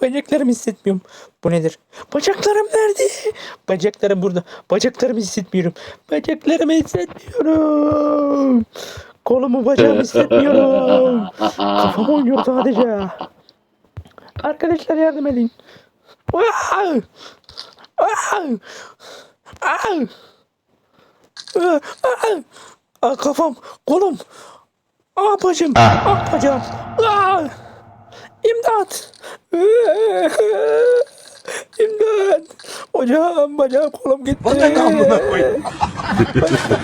Bacaklarımı hissetmiyorum. Bu nedir? Bacaklarım nerede? Bacaklarım burada. Bacaklarımı hissetmiyorum. Bacaklarımı hissetmiyorum. Kolumu bacağımı hissetmiyorum. Kafam oynuyor sadece. Arkadaşlar yardım edin. Ah, kafam, kolum. Ah bacım, ah bacağım. Ah! İmdat! İmdat! Hocam, bacağım, kolum gitti. Bana da amına koyayım.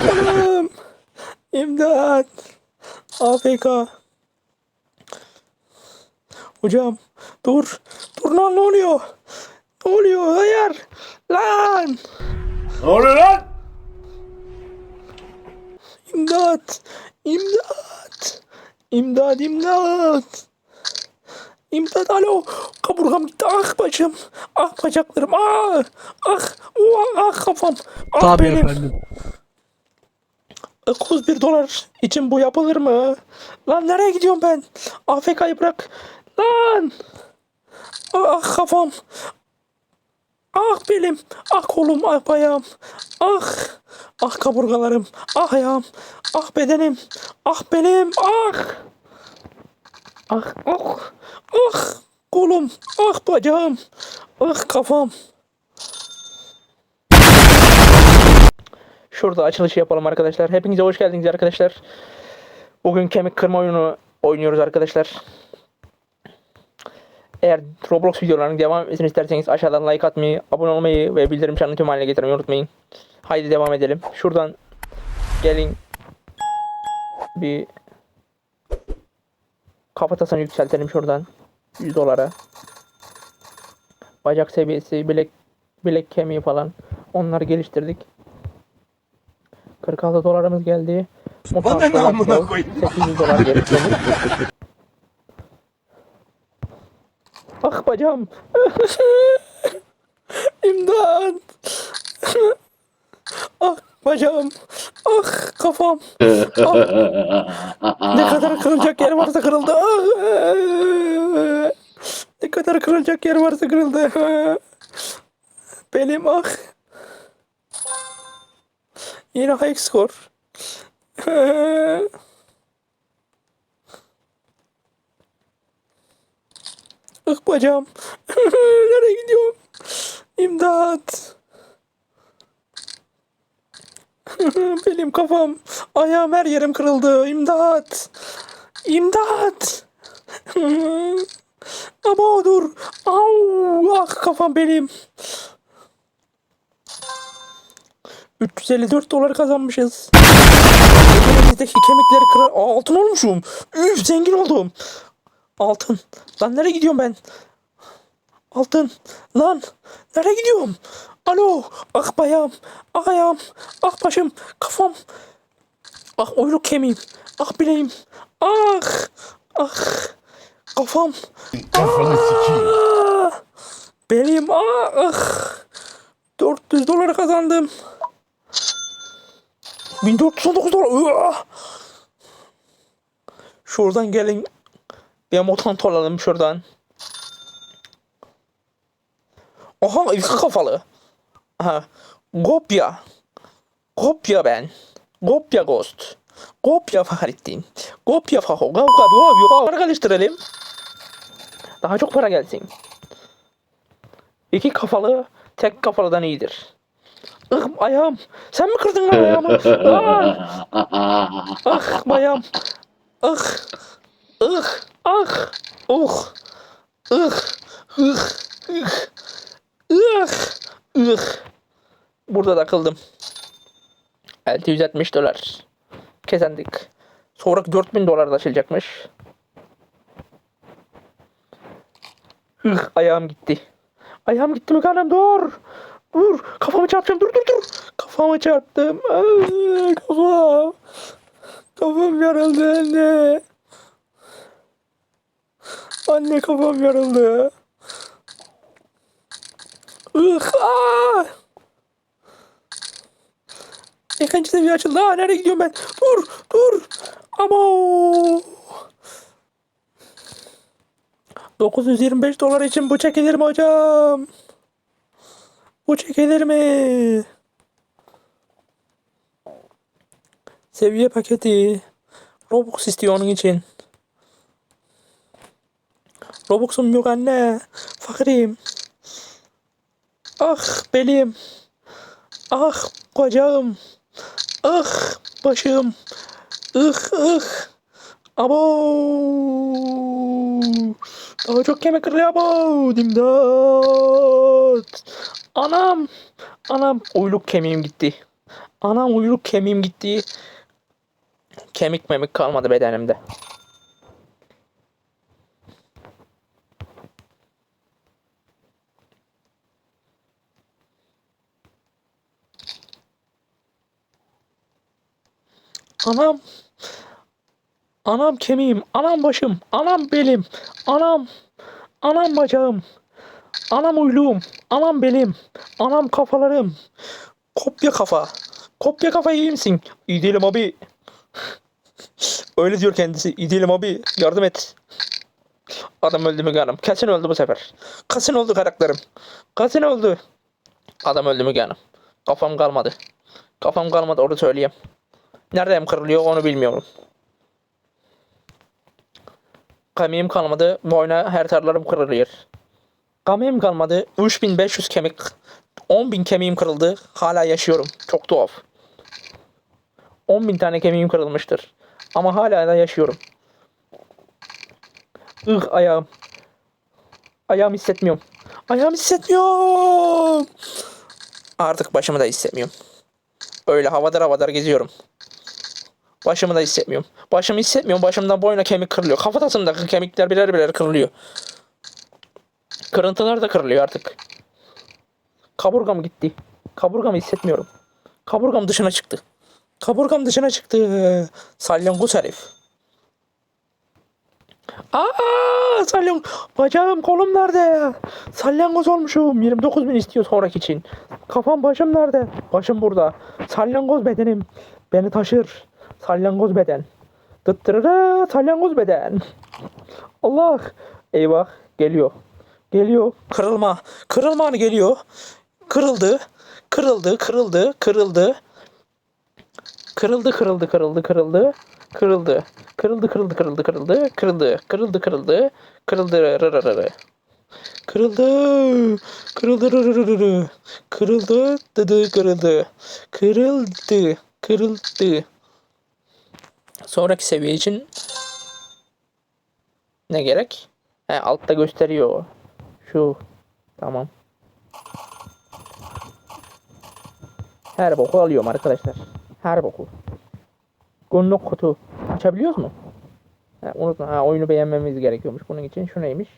Kolum. İmdat! AFK. Hocam, dur. Dur lan ne oluyor? Ne oluyor? Hayır. Lan! Ne oluyor lan? İmdat! İmdat! İmdat, imdat! İmdat, alo! Kaburgam gitti, ah bacım! Ah bacaklarım, ah! Ah! Oh, ah kafam! Ah Tabii benim! efendim. 901 dolar için bu yapılır mı? Lan nereye gidiyorum ben? AFK'yı bırak. Lan! Ah kafam! Ah belim! Ah kolum! Ah bacağım! Ah! Ah kaburgalarım! Ah ayağım! Ah bedenim! Ah belim! Ah! Ah! Ah! Ah! Kolum! Ah bacağım! Ah kafam! Şurada açılışı yapalım arkadaşlar. Hepinize hoş geldiniz arkadaşlar. Bugün kemik kırma oyunu oynuyoruz arkadaşlar. Eğer Roblox videolarının devam etmesini isterseniz aşağıdan like atmayı, abone olmayı ve bildirim çanını tüm haline getirmeyi unutmayın. Haydi devam edelim. Şuradan gelin bir kafatasını yükseltelim şuradan 100 dolara. Bacak seviyesi, bilek bilek kemiği falan onları geliştirdik. 46 dolarımız geldi. Bana amına koyayım? 800 dolar gerekiyor. ah bacağım. İmdat. ah bacağım. Ah kafam. Ah. Ne kadar kırılacak yer varsa kırıldı. Ah. Ne kadar kırılacak yer varsa kırıldı. Benim ah. Yine high score. Ah bacağım. Nereye gidiyorum? İmdat. Benim kafam, ayağım her yerim kırıldı. İmdat. İmdat. Ama dur. Au, ah kafam benim. 354 dolar kazanmışız. Elimizdeki kemikleri kırar. Aa, altın olmuşum. Üf zengin oldum. Altın. Lan nereye gidiyorum ben? Altın. Lan nereye gidiyorum? Alo. Ah bayağım. Ah ayağım. Ah başım. Kafam. Ah oyluk kemiğim. Ah bileğim. Ah. Ah. Kafam. Kafanı sikeyim. Belim. Ah. ah. 400 dolar kazandım. 1419 dolar. Şuradan gelin. Bir mutant olalım şuradan. Oha iki kafalı. Aha. Kopya. Kopya ben. Kopya Ghost. Kopya Fahrettin. Kopya Faho. Gav gav gav. Para karıştıralım. Daha çok para gelsin. İki kafalı tek kafalıdan iyidir. Ih ayağım. Sen mi kırdın lan ayağımı? Ah, ah bayağım. Ah. Ah. Ah. Oh. Ah. Ih. Ih. Ih. Ih. Burada takıldım. 670 dolar. Kazandık. Sonra 4000 dolar da açılacakmış. Ih, ayağım gitti. Ayağım gitti mi kanım dur. Dur kafamı çarpacağım dur dur dur. Kafamı çarptım. Aa, kafam. Kafam yarıldı anne. Anne kafam yarıldı. Ih, aa. İkinci seviye açıldı. Aa, nereye gidiyorum ben? Dur dur. Ama 925 dolar için bu çekilir mi hocam? Bu çekilir mi? Seviye paketi. Robux istiyor onun için. Robux'um yok anne. Fakirim. Ah belim. Ah bacağım. Ah başım. Ih ih. Abo. Daha çok kemik kırılıyor abo. Dimdat. Anam. Anam uyluk kemiğim gitti. Anam uyluk kemiğim gitti. Kemik memik kalmadı bedenimde. Anam. Anam kemiğim, anam başım, anam belim, anam, anam bacağım, anam uyluğum, anam belim, anam kafalarım. Kopya kafa. Kopya kafa iyi misin? İyi değilim abi. Öyle diyor kendisi. İyi değilim abi. Yardım et. Adam öldü mü canım? Kesin öldü bu sefer. Kesin oldu karakterim. Kesin oldu. Adam öldü mü canım? Kafam kalmadı. Kafam kalmadı onu söyleyeyim. Nereden kırılıyor onu bilmiyorum. Kemiğim kalmadı. Boyna her taraflarım kırılıyor. Kemiğim kalmadı. 3500 kemik. 10.000 kemiğim kırıldı. Hala yaşıyorum. Çok tuhaf. 10.000 tane kemiğim kırılmıştır. Ama hala da yaşıyorum. Ih ayağım. Ayağımı hissetmiyorum. Ayağımı hissetmiyorum. Artık başımı da hissetmiyorum. Öyle havadar havadar geziyorum. Başımı da hissetmiyorum. Başımı hissetmiyorum. Başımdan boyuna kemik kırılıyor. Kafatasındaki kemikler birer birer kırılıyor. Kırıntılar da kırılıyor artık. Kaburgam gitti. Kaburgamı hissetmiyorum. Kaburgam dışına çıktı. Kaburgam dışına çıktı. Salyangoz herif. Aa, salyan bacağım kolum nerede? Salyangoz olmuşum. 29 bin istiyor sonraki için. Kafam başım nerede? Başım burada. Salyangoz bedenim. Beni taşır. Salyangoz beden. Dıttırıra salyangoz beden. Allah. Eyvah geliyor. Geliyor. Kırılma. Kırılma anı geliyor. Kırıldı. Kırıldı, kırıldı, kırıldı. Kırıldı, kırıldı, kırıldı, kırıldı. Kırıldı. Kırıldı, kırıldı, kırıldı, kırıldı. Kırıldı, kırıldı, kırıldı. Kırıldı, rırırırı. Kırıldı. Kırıldı, rırırırı. Kırıldı, dıdı, kırıldı. Kırıldı, kırıldı. Sonraki seviye için ne gerek? He, altta gösteriyor. Şu. Tamam. Her boku alıyorum arkadaşlar. Her boku. Günlük kutu. Açabiliyoruz mu? Ha, unutma. Ha, oyunu beğenmemiz gerekiyormuş. Bunun için şu neymiş?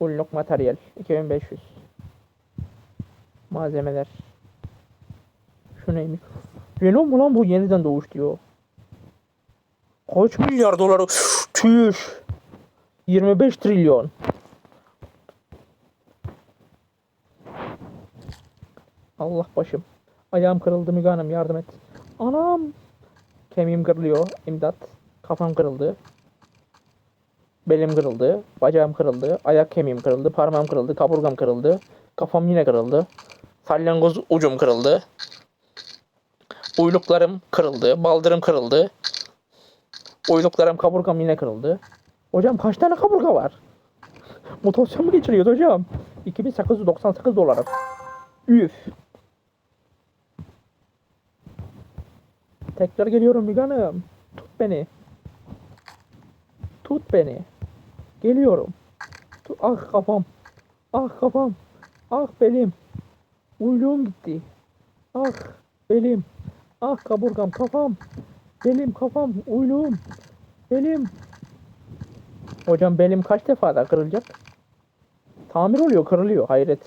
Günlük materyal. 2500. Malzemeler. Şu neymiş? Venom mu lan bu yeniden doğuş diyor. Kaç milyar doları? Tüş. 25 trilyon. Allah başım. Ayağım kırıldı Müge Hanım yardım et. Anam. Kemiğim kırılıyor. İmdat. Kafam kırıldı. Belim kırıldı. Bacağım kırıldı. Ayak kemiğim kırıldı. Parmağım kırıldı. Kaburgam kırıldı. Kafam yine kırıldı. Salyangoz ucum kırıldı. Uyluklarım kırıldı. Baldırım kırıldı. Uyluklarım kaburgam yine kırıldı. Hocam kaç tane kaburga var? Mutasyon mu geçiriyordu hocam? 2898 dolar. Üf. Tekrar geliyorum Müge Hanım. Tut beni. Tut beni. Geliyorum. Tut. Ah kafam. Ah kafam. Ah belim. Uyluğum gitti. Ah belim. Ah kaburgam kafam. Belim kafam. Uyluğum. Belim. Hocam belim kaç defa da kırılacak? Tamir oluyor kırılıyor hayret.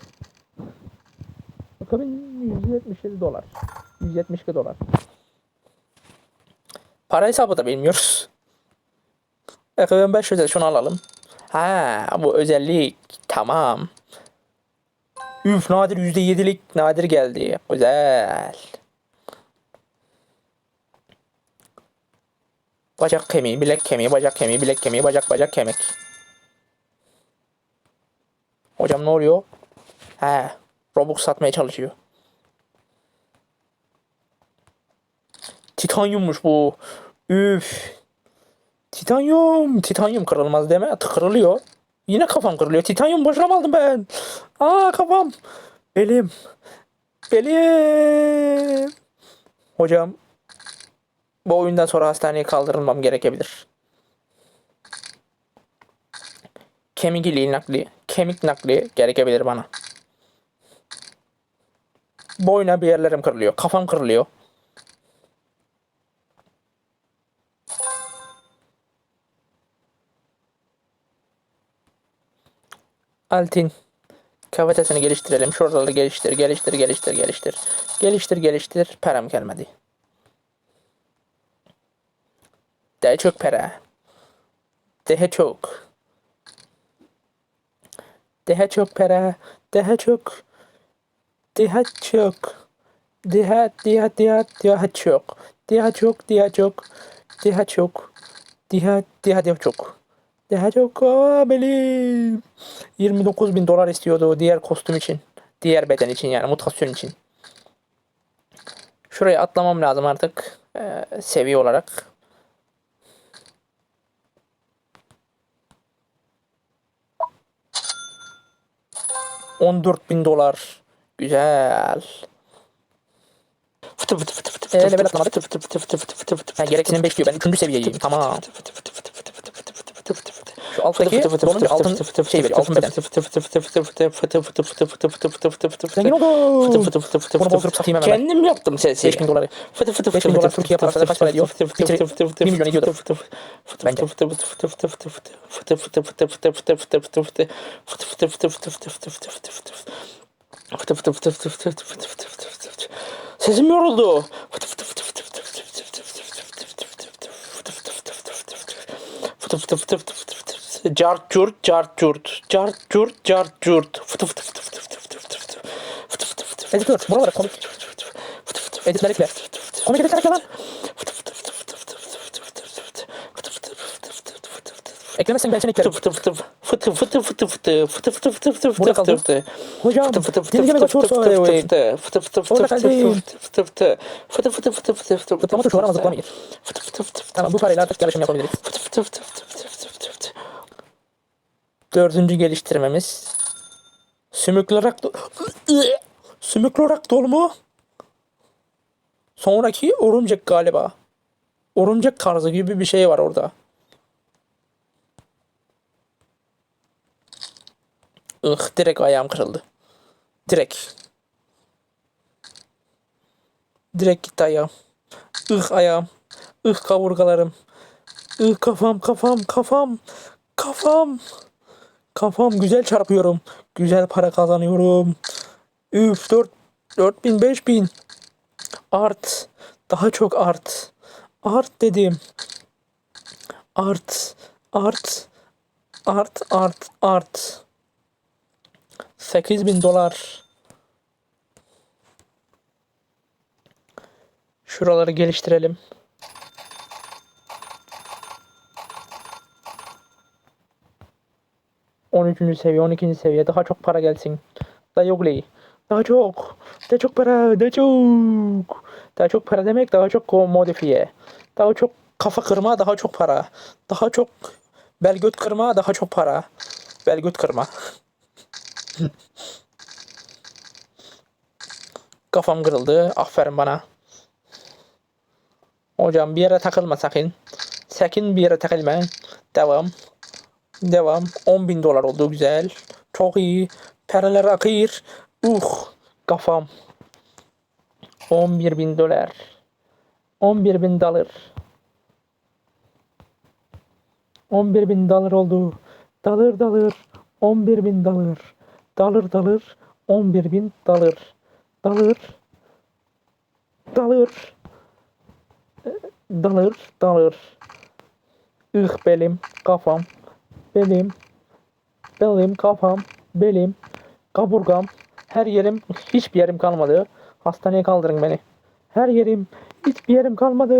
Bakın 177 dolar. 172 dolar. Para hesabı da bilmiyoruz. Bakın 500'e şunu alalım. Ha bu özellik tamam. Üf nadir %7'lik nadir geldi. Güzel. Bacak kemiği, bilek kemiği, bacak kemiği, bilek kemiği, bacak bacak kemik. Hocam ne oluyor? He. Robux satmaya çalışıyor. Titanyummuş bu. Üf. Titanyum. Titanyum kırılmaz deme. Kırılıyor. Yine kafam kırılıyor. Titanyum boşuna aldım ben? Aa kafam. Belim. Belim. Hocam. Bu oyundan sonra hastaneye kaldırılmam gerekebilir. Kemik iliği nakli, kemik nakli gerekebilir bana. Boyuna bir yerlerim kırılıyor, kafam kırılıyor. Altin. Kafatesini geliştirelim. Şuraları geliştir, geliştir, geliştir, geliştir. Geliştir, geliştir. Param gelmedi. Daha çok para. Daha çok. Daha çok para. Daha çok. Daha çok. Daha, daha, daha, daha çok. Daha çok, daha çok. Daha çok. Daha, daha, daha çok. Daha çok. Benim. 29 bin dolar istiyordu diğer kostüm için. Diğer beden için yani mutasyon için. Şuraya atlamam lazım artık. Ee, seviye olarak. On dört bin dolar. Güzel. Fıtı fıtı fıtı fıtı fıtı. Fıtı fıtı fıtı fıtı fıtı fıtı. Üçüncü seviyeyim. Tamam. Şu alttaki donun bir altın şey veriyor. Altın beden. Zengin oldum. Bunu bozdurup satayım hemen. Kendim yaptım sesi. 5 bin doları. 5 bin dolar Türkiye parası kaç para ediyor? Bitir, 1 milyon ediyordur. Bence. Sesim yoruldu. Fıtı fıtı fıtı fıtı fıtı fıtı fıtı. Cart curt cart curt. Cart curt cart curt. Fıtı fıtı fıtı fıtı fıtı fıtı fıtı fıtı. Fıtı fıtı fıtı. Editör. Buralara komik. Editler ekle. Komik editler ekle lan. Eklemezsen ben seni eklerim. Fıtı fıtı fıtı fıtı fıtı fıtı fıtı fıtı fıtı fıtı fıtı fıtı Hocam. fıtı Dinleme fıtı çok fıtı zor. fıtı evet. fıtı fıtı fıtı fıtı fıtı fıtı fıtı fıtı fıtı fıtı fıtı Zıplama tuşları ama zıplamayın. fıtı fıtı fıtı fıtı Tamam bu parayla artık yarışım yapabiliriz. fıtı fıtı fıtı fıtı fıtı fıtı fıtı Dördüncü geliştirmemiz. Sümüklü olarak do- Sümüklü olarak dolu mu? Sonraki örümcek galiba. Örümcek tarzı gibi bir şey var orada. Ih direkt ayağım kırıldı. Direkt. Direkt gitti ayağım. Ih ayağım. Ih kaburgalarım. Ih kafam kafam kafam. Kafam. Kafam güzel çarpıyorum. Güzel para kazanıyorum. Üf 4 4000 5000. Art. Daha çok art. Art dedim. Art. Art. Art. Art. Art. 8000 dolar. Şuraları geliştirelim. On üçüncü seviye, 12. seviye daha çok para gelsin. Daha yok ley. Daha çok. Daha çok para. Daha çok. Daha çok para demek daha çok modifiye. Daha çok kafa kırma daha çok para. Daha çok bel göt kırma daha çok para. Bel göt kırma. Kafam kırıldı. Aferin bana. Hocam bir yere takılma sakın. Sakın bir yere takılma. Devam. Devam. 10 bin dolar oldu güzel. Çok iyi. Paralar akıyor. Uh. Kafam. 11 bin dolar. 11 bin dolar. 11 bin dolar oldu. Dalır dalır. 11 bin dolar. Dalır dalır. 11 bin dolar. Dalır. Dalır. Dalır dalır. Ih belim kafam. Belim. Belim kafam. Belim. Kaburgam. Her yerim. Hiçbir yerim kalmadı. Hastaneye kaldırın beni. Her yerim. Hiçbir yerim kalmadı.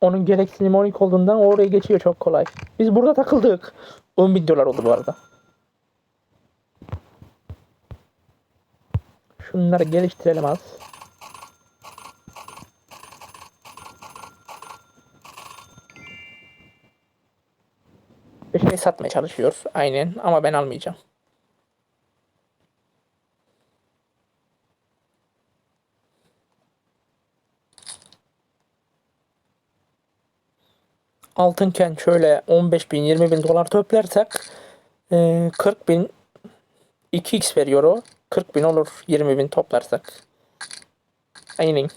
Onun gereksinim 12 olduğundan oraya geçiyor çok kolay. Biz burada takıldık. 10 bin dolar oldu bu arada. Şunları geliştirelim az. Bir şey satmaya çalışıyor. Aynen ama ben almayacağım. altınken şöyle 15 bin 20 bin dolar toplarsak e, 40 bin 2x veriyor o. 40 bin olur 20 bin toplarsak. Aynen.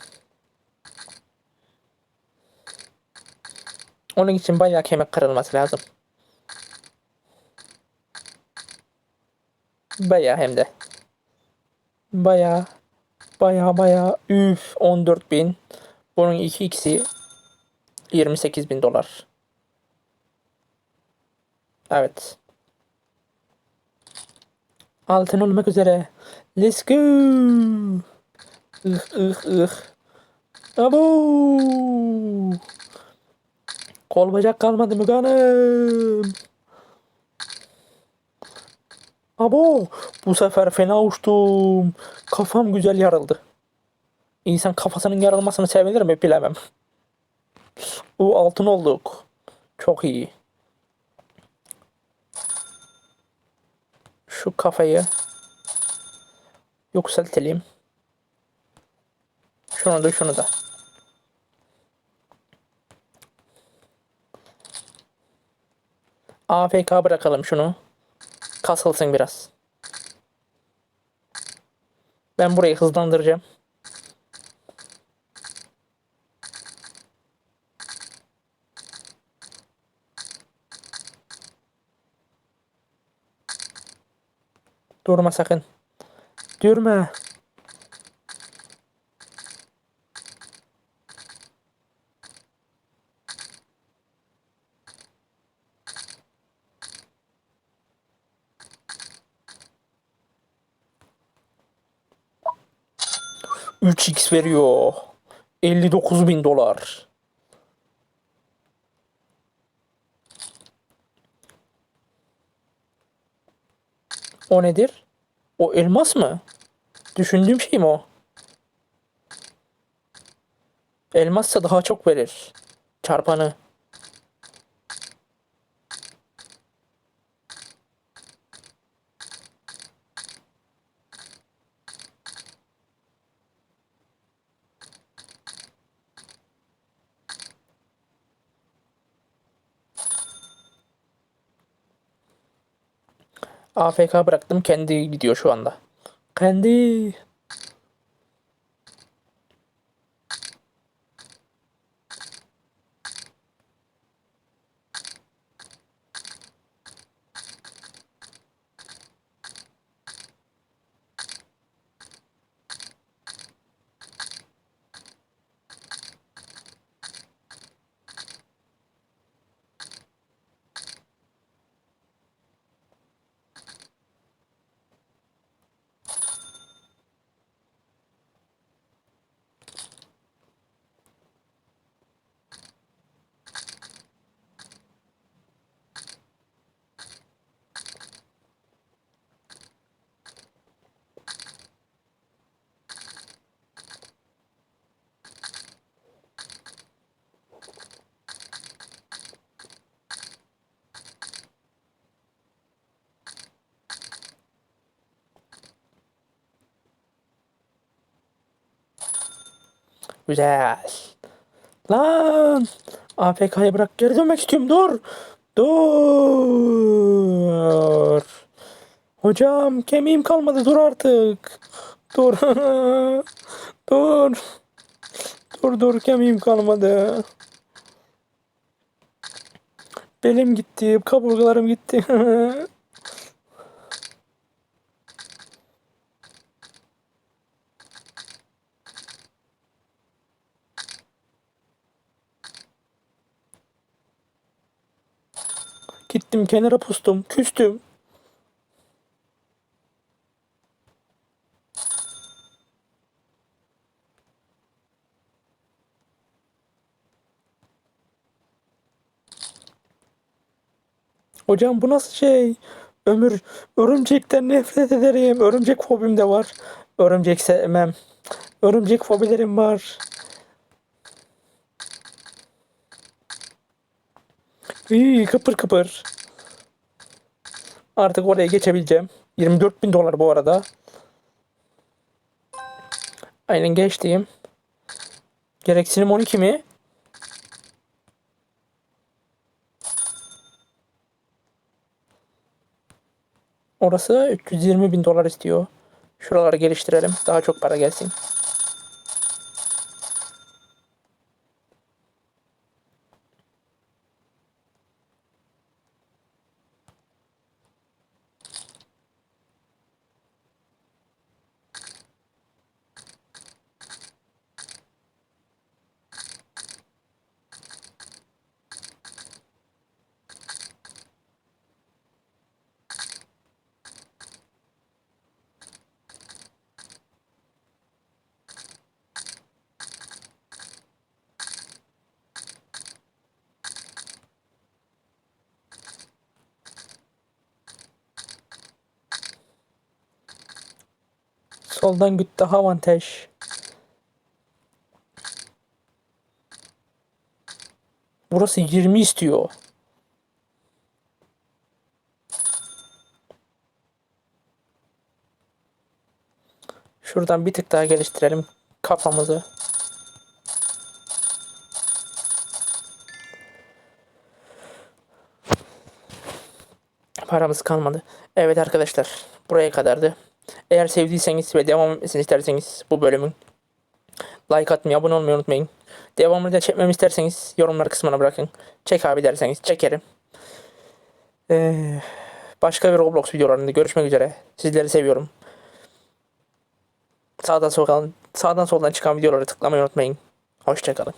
Onun için bayağı kemik kırılması lazım. Bayağı hem de. Bayağı bayağı bayağı üf 14 bin. Bunun 2x'i 28 bin dolar. Evet. Altın olmak üzere. Let's go. Ih ih ih. Abo. Kol bacak kalmadı mı canım? Abo. Bu sefer fena uçtum. Kafam güzel yarıldı. İnsan kafasının yarılmasını sevinir mi bilemem. O altın olduk. Çok iyi. Şu kafayı yükseltelim. Şunu da şunu da. AFK bırakalım şunu. Kasılsın biraz. Ben burayı hızlandıracağım. Durma sakın. Durma. Üç x veriyor. 59 bin dolar. O nedir? O elmas mı? Düşündüğüm şey mi o? Elmassa daha çok verir. Çarpanı. AFK bıraktım. Kendi gidiyor şu anda. Kendi. Güzel. Lan. AFK'yı bırak geri dönmek istiyorum. Dur. Dur. Hocam kemiğim kalmadı. Dur artık. Dur. dur. Dur dur kemiğim kalmadı. Belim gitti. Kaburgalarım gitti. Gittim kenara pustum. Küstüm. Hocam bu nasıl şey? Ömür, örümcekten nefret ederim. Örümcek fobim de var. Örümcek sevmem. Örümcek fobilerim var. İyi, kıpır kıpır. Artık oraya geçebileceğim. 24 bin dolar bu arada. Aynen geçtiğim. Gereksinim 12 mi? Orası 320 bin dolar istiyor. Şuraları geliştirelim. Daha çok para gelsin. Soldan güt daha avantaj. Burası 20 istiyor. Şuradan bir tık daha geliştirelim kafamızı. Paramız kalmadı. Evet arkadaşlar buraya kadardı. Eğer sevdiyseniz ve devam etmesini isterseniz bu bölümün like atmayı, abone olmayı unutmayın. Devamını da çekmemi isterseniz yorumlar kısmına bırakın. Çek abi derseniz çekerim. Ee, başka bir Roblox videolarında görüşmek üzere. Sizleri seviyorum. Sağdan soldan, sağdan soldan çıkan videoları tıklamayı unutmayın. Hoşçakalın.